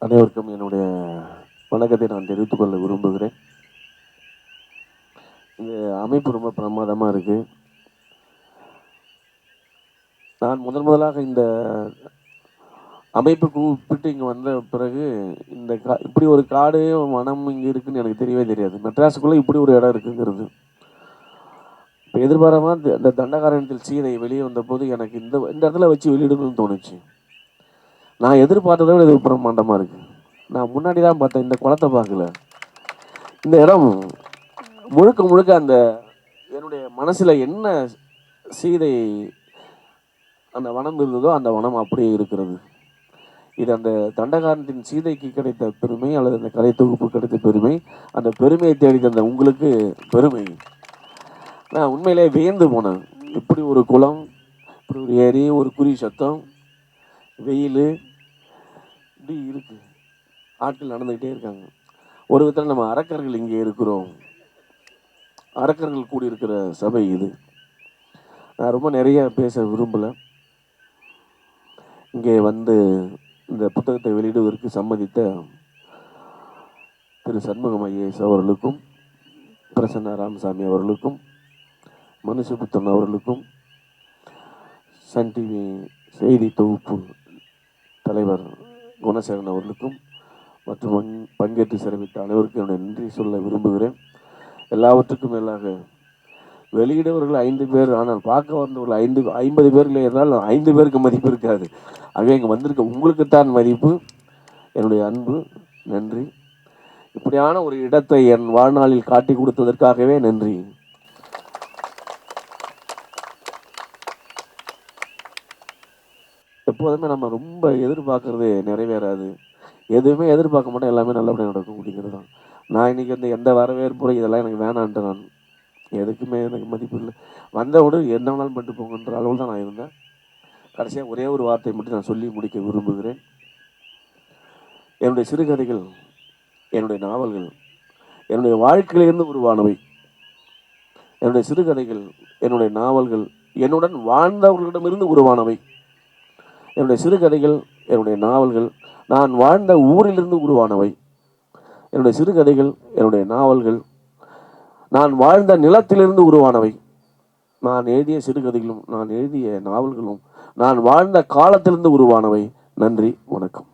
அனைவருக்கும் என்னுடைய வணக்கத்தை நான் தெரிவித்துக் கொள்ள விரும்புகிறேன். இந்த அமைப்பு ரொம்ப பிரமாதமாக இருக்குது நான் முதன் முதலாக இந்த அமைப்புக்கு கூப்பிட்டு இங்கே வந்த பிறகு இந்த கா இப்படி ஒரு காடு வனம் இங்கே இருக்குதுன்னு எனக்கு தெரியவே தெரியாது. மெட்ராஸுக்குள்ளே இப்படி ஒரு இடம் இருக்குங்கிறது. இப்போ எதிர்பாரமாக இந்த- தண்டகாரணத்தில் சீதை வெளியே வந்தபோது எனக்கு இந்த இந்த இடத்துல வச்சு வெளியிடணும்னு தோணுச்சு. நான் எதிர்பார்த்ததை விட இது பிரம்மாண்டமாக இருக்குது நான் முன்னாடி தான் பார்த்தேன் இந்த குளத்தை பார்க்கல. இந்த இடம் முழுக்க முழுக்க அந்த என்னுடைய மனசில் என்ன சீதை அந்த வனம் இருந்ததோ அந்த வனம் அப்படியே இருக்கிறது. இது அந்த தண்டகாரத்தின் சீதைக்கு கிடைத்த பெருமை அல்லது அந்த கலை தொகுப்பு கிடைத்த பெருமை. அந்த பெருமையை தேடி தந்த உங்களுக்கு பெருமை. நான் உண்மையிலே வியந்து போனேன். இப்படி ஒரு குளம் இப்படி ஒரு ஏரி ஒரு குறி சத்தம் வெயில் இப்படி இருக்கு. ஆட்கள் நடந்துக்கிட்டே இருக்காங்க. ஒரு விதத்தில் நம்ம அரக்கர்கள் இங்கே இருக்கிறோம். அரக்கர்கள் கூடியிருக்கிற சபை இது. நான் ரொம்ப நிறைய பேச விரும்பலை. இங்கே வந்து இந்த புத்தகத்தை வெளியிடுவதற்கு சம்மதித்த திரு சண்முகம் ஐஏஎஸ் அவர்களுக்கும் பிரசன்ன ராமசாமி அவர்களுக்கும் மனுஷபுத்தன் அவர்களுக்கும் சன் டிவி செய்தி தொகுப்பு தலைவர் குணசேகரன் அவர்களுக்கும் மற்றும் பங்- பங்கேற்று சிறப்பித்த அனைவருக்கும் என்னுடைய நன்றி சொல்ல விரும்புகிறேன். எல்லாவற்றுக்கும் மேலாக வெளியிடவர்கள் ஐந்து பேர் ஆனால் பார்க்க வந்தவர்கள் ஐந்து ஐம்பது பேர்கள் இருந்தால் ஐந்து பேருக்கு மதிப்பு இருக்காது. ஆகவே இங்கே வந்திருக்க உங்களுக்குத்தான் மதிப்பு என்னுடைய அன்பு நன்றி. இப்படியான ஒரு இடத்தை என் வாழ்நாளில் காட்டி கொடுத்ததற்காகவே நன்றி. எப்போதுமே நம்ம ரொம்ப எதிர்பார்க்குறது நிறைவேறாது. எதுவுமே எதிர்பார்க்க மாட்டோம். எல்லாமே நல்லபடியாக நடக்கும் அப்படிங்கிறது தான். நான் இன்னைக்கு வந்து எந்த வரவேற்புரை இதெல்லாம் எனக்கு வேணான்ட்டு நான் எதுக்குமே எனக்கு மதிப்பு இல்லை. வந்தவுடன் என்ன வேணாலும் பண்ணிட்டு போங்கன்ற அளவில் தான் நான் இருந்தேன். கடைசியாக ஒரே ஒரு வார்த்தை மட்டும் நான் சொல்லி முடிக்க விரும்புகிறேன். என்னுடைய சிறுகதைகள் என்னுடைய நாவல்கள் என்னுடைய வாழ்க்கையிலிருந்து உருவானவை. என்னுடைய சிறுகதைகள் என்னுடைய நாவல்கள் என்னுடன் வாழ்ந்தவர்களிடமிருந்து உருவானவை. என்னுடைய சிறுகதைகள் என்னுடைய நாவல்கள் நான் வாழ்ந்த ஊரிலிருந்து உருவானவை. என்னுடைய சிறுகதைகள் என்னுடைய நாவல்கள் நான் வாழ்ந்த நிலத்திலிருந்து உருவானவை. நான் எழுதிய சிறுகதைகளும் நான் எழுதிய நாவல்களும் நான் வாழ்ந்த காலத்திலிருந்து உருவானவை. நன்றி வணக்கம்.